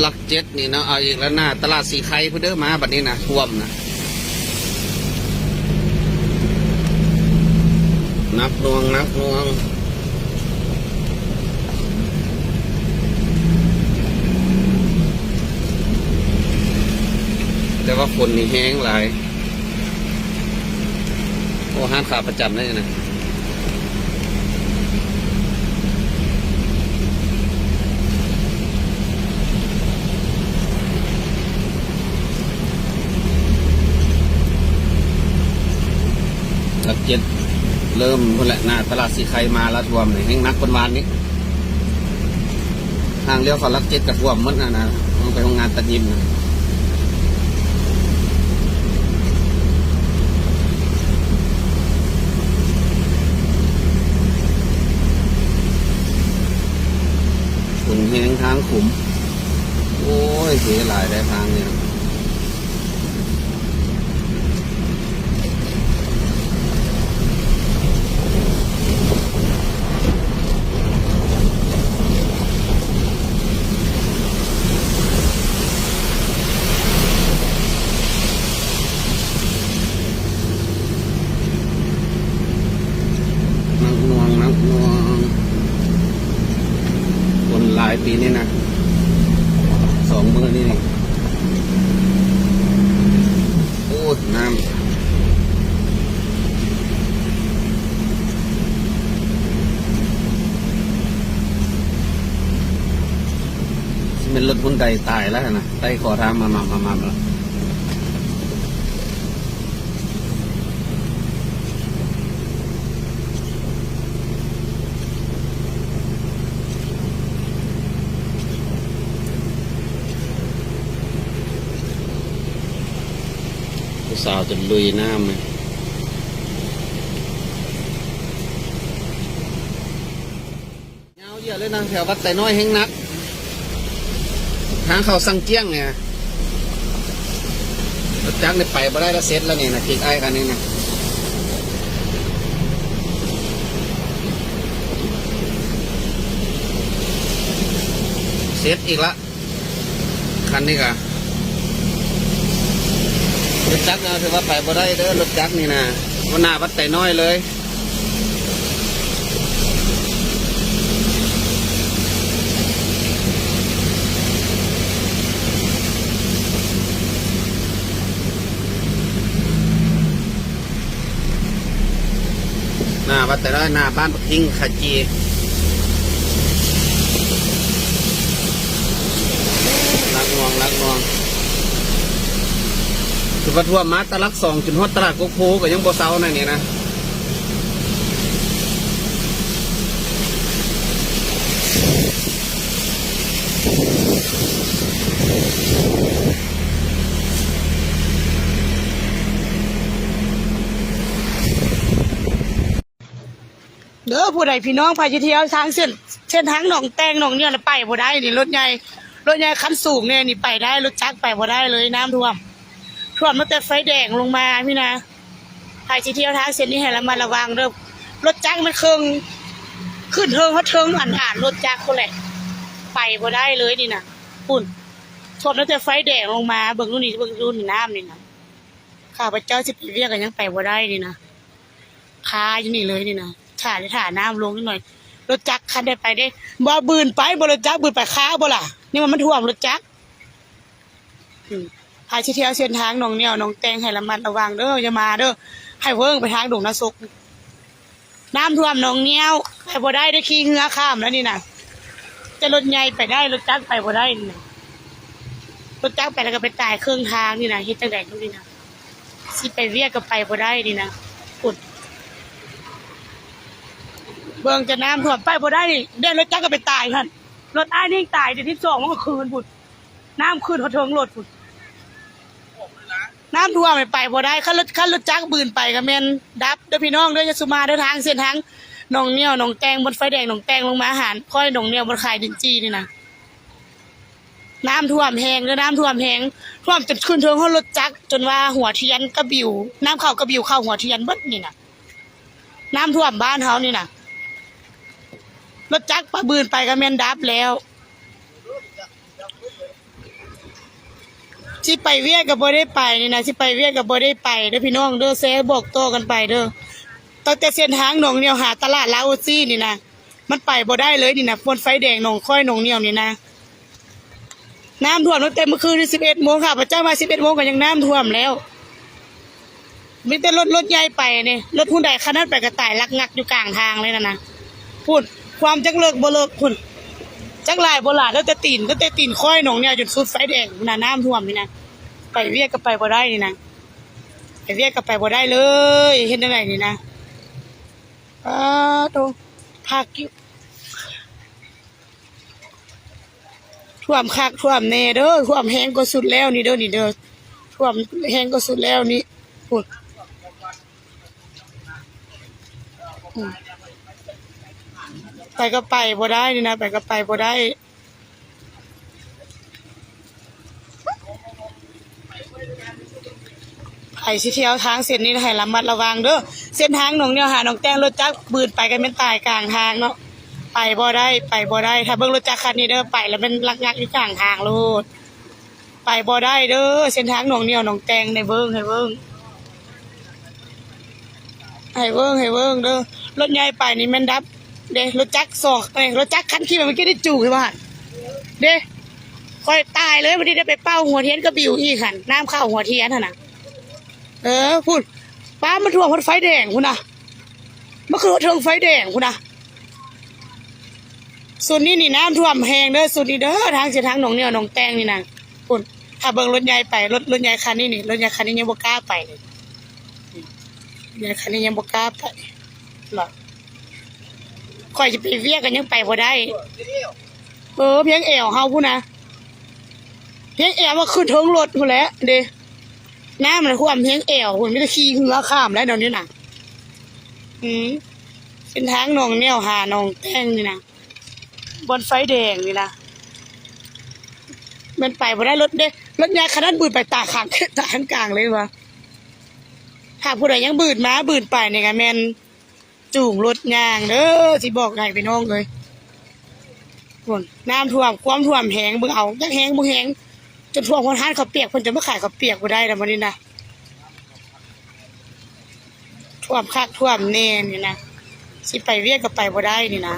หลักเจ็ดนี่นะเอาอีกแล้วหน้าตลาดสีไข่เพื่อเด้อมาบัดนี้นะท่วมนะนับนวงนับนวงแต่ว่าคนนี่แห้งหลาย โอ้ห้ามขาประจำได้นะ เจ็ดเริ่มพุ่นแหละหน้าตลาดสีไข่มาล้วท่วมเลยแห้งนักคนวานนี้ทางเลี้ยวเขาลักเจ็ดกับท่วมมดนะนะต้องไปโรงงานตัดยิมนะขุนแห้งทางขุม โอ้ยเสียหลายได้ทางเนี่ย นักหน่วงนักหน่วงคนหลายปีนี่นะสองมือนี่นี่โอ้ยน้ำสิ เป็นรถพุ่นใดตายแล้วนะไตขอทางมามามามาแล้วสาวจะลุยน้ำเลยเงาเยอะเลยนะแถววัดแต่น้อยแห้งนัก ทางเขาสังเกี้ยงเนี่ยรถจักรเนี่ยไปบ่ได้แล้วเซ็ตแล้วนี่นะคิกไอ้คันนี้นะเซ็ตอีกละคันนี้กะรถจักรเนะถือว่าไปบ่ได้เด้อรถจักรนี่นะวันหน้าวัดแต่น้อยเลย หน้าวัดแต่ละหน้าบ้านปักกิ่งขจีลักงวงลักงวงสุภาทั่วมาตะลักสองจนฮอดตลาดกกโคก็ยังบ่เซานั่นนี่นะ เด้อผู้ใดพี่น้องพาเที่ยวทางเส้นเส้นทางหนองแตงหนองเนี่ยไปบ่ได้นี่รถใหญ่รถใหญ่คันสูงเนี่ยนี่ไปได้รถจักรไปบ่ได้เลยน้ำท่วมท่วมตั้งแต่ไฟแดงลงมาพี่นะพาเที่ยวทางเส้นนี้ให้ระมัดระวังเด้อรถจักรมันเครื่องขึ้นเทิงเขาเทิงอ่านอ่านรถจักรคนแหละไปบ่ได้เลยนี่นะปุ่นท่วมตั้งแต่ไฟแดงลงมาเบิ่งนู่นนี่เบิ่งนู่นนี่น้ำนี่นะข้าพเจ้าสิไปเรียกกันยังไปบ่ได้นี่นะคาอยู่นี่เลยนี่นะ ถ่ายถ่ายน้ำลงนิดหน่อยรถจักรคันได้ไปได้บ่บืนไปบ่รถจักรบืนไปค้าบ่ล่ะ นี่มันมันท่วมรถจักรพาเที่ยวเส้นทางหนองเนียหนองแตงให้ระมัดระวังเด้ออย่ามาเด้อให้เวิ้งไปทางดงนาซุกน้ำท่วมหนองเนียวไปบ่ได้ได้ขี่เรือข้ามแล้วนี่นะจะรถใหญ่ไปได้รถจักรไปบ่ได้นี่นะรถจักรไปแล้วก็ไปตายเครื่องทางนี่นะเฮ็ดจังได๋นู่นนี่นะสิไปเรียกก็ไปบ่ได้นี่นะอุด เบิ่งจะน้ำท่วมไปบ่ได้นี่เดินรถจักรก็ไปตายท่านรถอ้ายนี่ตายเดี๋ยวที่สองมันก็คืนบุดน้ำคืนเขาเทิงรถบุดน้ำท่วมไม่ไปบ่ได้ขั้นรถขั้นรถจักรบืนไปก็แม่นดับเด้อพี่น้องเด้อจะสุมาเด้อทางเส้นทางหนองเหนี่ยวหนองแตงบนไฟแดงหนองแตงลงมาหารค่อยหนองเหนี่ยวบนขายดินจีนี่นะน้ำท่วมแหงเด้อน้ำท่วมแหงท่วมจนขึ้นเทิงเขารถจักรจนว่าหัวเทียนกระบิวน้ำเข้ากระบิวเข้าหัวเทียนเบิดนี่นะน้ำท่วมบ้านเฮานี่นะ รถจักรปะบืนไปก็แม่นดับแล้วสิไปเวียกกับบ่ได้ไปนี่นะสิไปเวียกกับบ่ได้ไปเด้อพี่น้องเด้อแซ่บอกโตกันไปเด้อตั้งแต่เส้นทางหนองเหนียวหาตลาดลาวซี่นี่นะมันไปบ่ได้เลยนี่นะฝนไฟแดงหนองค่อยหนองเหนียวนี่นะน้ำท่วมตั้งแต่เมื่อคืนที่11โมงค่ะพระเจ้ามา11โมงก็ยังน้ำท่วมแล้วมีแต่รถรถใหญ่ไปนี่รถหุ่นใดคันนั้นไปกระต่ายลักงักอยู่กลางทางเลยนะนะพูด ความจักเลิกบ่เลิกพุ่นจักลายบ่หลาแล้วแต่ตีนแล้วแต่ตีนค่อยหนองเนี่ยจนสุดไฟแดงน่ะน้ำท่วมนี่นะไปเวียกก็ไปบ่ได้นี่นะไปเวียกก็ไปบ่ได้เลยเห็นได้ไงนี่นะอ้าโตภาคอยู่ท่วมคักท่วมแน่เด้อท่วมแห้งก็สุดแล้วนี่เด้อนี่เด้อท่วมแห้งก็สุดแล้วนี่พูด ไปก็ไปบ่ได้นี่นะไปก็ไปบ่ได้ไผสิเที่ยวทางเส้นนี้ให้ระมัดระวังเด้อเส้นทางหนองเนี่ยหาหนองแตงรถจักรบืนไปกันเป็นตายกลางทางเนาะไปบ่ได้ไปบ่ได้ ถ้าเบิ่งรถจักรคันนี้เด้อไปแล้วเป็นลักงักอยู่กลางทางโลดไปบ่ได้เด้อเส้นทางหนองเนี่ยหนองแตงในเบิ่งให้เบิ่งให้เบิ่งให้เบิ่งเด้อรถใหญ่ไปนี่ม่นดับ เด้รถจักรสอกเอรถจักรคันขี่มาเมื่อกี้ได้จู่ขึ้นเด้คอยตายเลยวันนี้ได้ไปเป้าหัวเทียนก็บิวอีกหันน้ำข้าวหัวเทียนหั่นน่ะเออพูดป้ามันท่วมรถไฟแดงคุณนะมันคือรถเทิงไฟแดงคุณนะส่วนนี้นี่น้ำท่วมแหงเด้อส่วนนี้เด้อทางเส้นทางหนองเนี่ยหนองแตงนี่นะคุณถ้าเบิ่งรถใหญ่ไปรถรถใหญ่คันนี้นี่รถใหญ่คันนี้ยังบ่กล้าไปเลยใหญ่คันนี้ยังบ่กล้าไปหรอ ข่อยจะไปเวียกกันยังไปบ่ได้ เออเพียงแอวเฮาพูนะเพียงแอวมาขึ้นเทิงรถพูนแหล้วเด้น้ำมันความเพียงแอวคุณไม่ได้ขี่เหือข้ามแล้วเดี๋ยวนี้นะอืมเป็นทางหนองแนวหาหนองแต้งนี่นะบนไฟแดงนี่นะมันไปบ่ได้รถเด้รถยาขนาดบืดไปตาขางตาข้างกลางเลยวะถ้าผู้ใดยังบืดมาบืดไปเนี่ยก็แมน จูงรถยางเด้อที่บอกไงไปน้องเลยคนน้ำท่วมความท่วมแหงบึงเอาจักแหงบึงแหงจนท่วมคนท่านเขาเปียกคนจะมาขายเขาเปียกบ่ได้แล้วมันนี่นะท่วมคักท่วมเน่นี่นะสิไปเวียกก็ไปบ่ได้นี่นะ